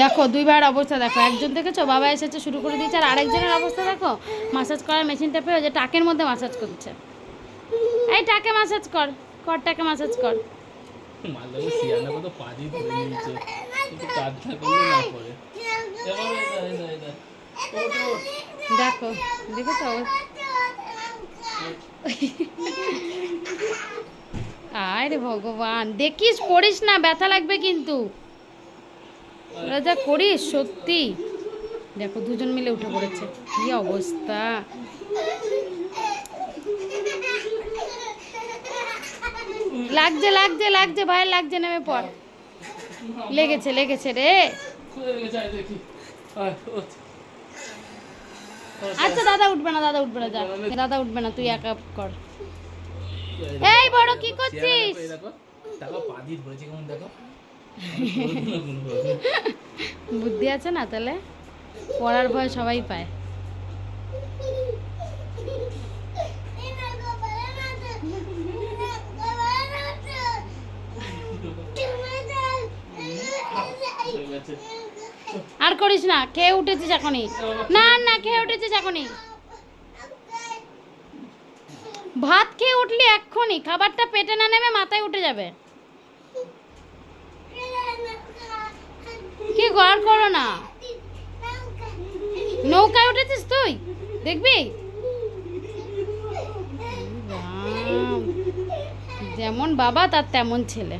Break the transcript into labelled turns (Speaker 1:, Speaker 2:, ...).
Speaker 1: দেখো দুই ভাইয়ের অবস্থা দেখো একজন দেখেছ বাবা এসেছে শুরু করে দিয়েছে আর আরেকজনের অবস্থা দেখো মাসাজ করার মেশিনটা পেয়ে যে টাকের মধ্যে মাসাজ করছে এই টাকে মাসাজ কর কর টাকে মাসাজ কর
Speaker 2: মাল্লাকে সিয়ানা কত পাজি ধরে নিয়েছে একটু কাঁধটা করলে না পড়ে এবার এই দা, এই দা, এই দা। ওঠ, ওঠ।
Speaker 1: দেখো দেখেছ আরে ভগবান দেখিস করিস না ব্যথা লাগবে কিন্তু ওরা যা করিস সত্যি দেখো দুজন মিলে উঠে পড়েছে কি অবস্থা লাগছে লাগছে লাগছে ভাই লাগছে নেমে পর লেগেছে লেগেছে রে। আচ্ছা দাদা উঠবে না দাদা উঠবে না যা দাদা উঠবে না তুই একা কর
Speaker 2: এই।
Speaker 1: বড় কি করছিস
Speaker 2: দেখো, দেখো। দেখো কেমন দেখো
Speaker 1: বুদ্ধি আছে না তাহলে? পড়ার ভয় সবাই পায়। আর করিস না, খেয়ে উঠেছিস এখনই। না না, খেয়ে উঠেছিস এখনই। ভাত খেয়ে উঠলি এক্ষুনি, খাবারটা পেটে না নেমে মাথায় উঠে যাবে কি গড় করো না নৌকায় উঠেছিস তুই? দেখবি? যেমন বাবা তার তেমন ছেলে।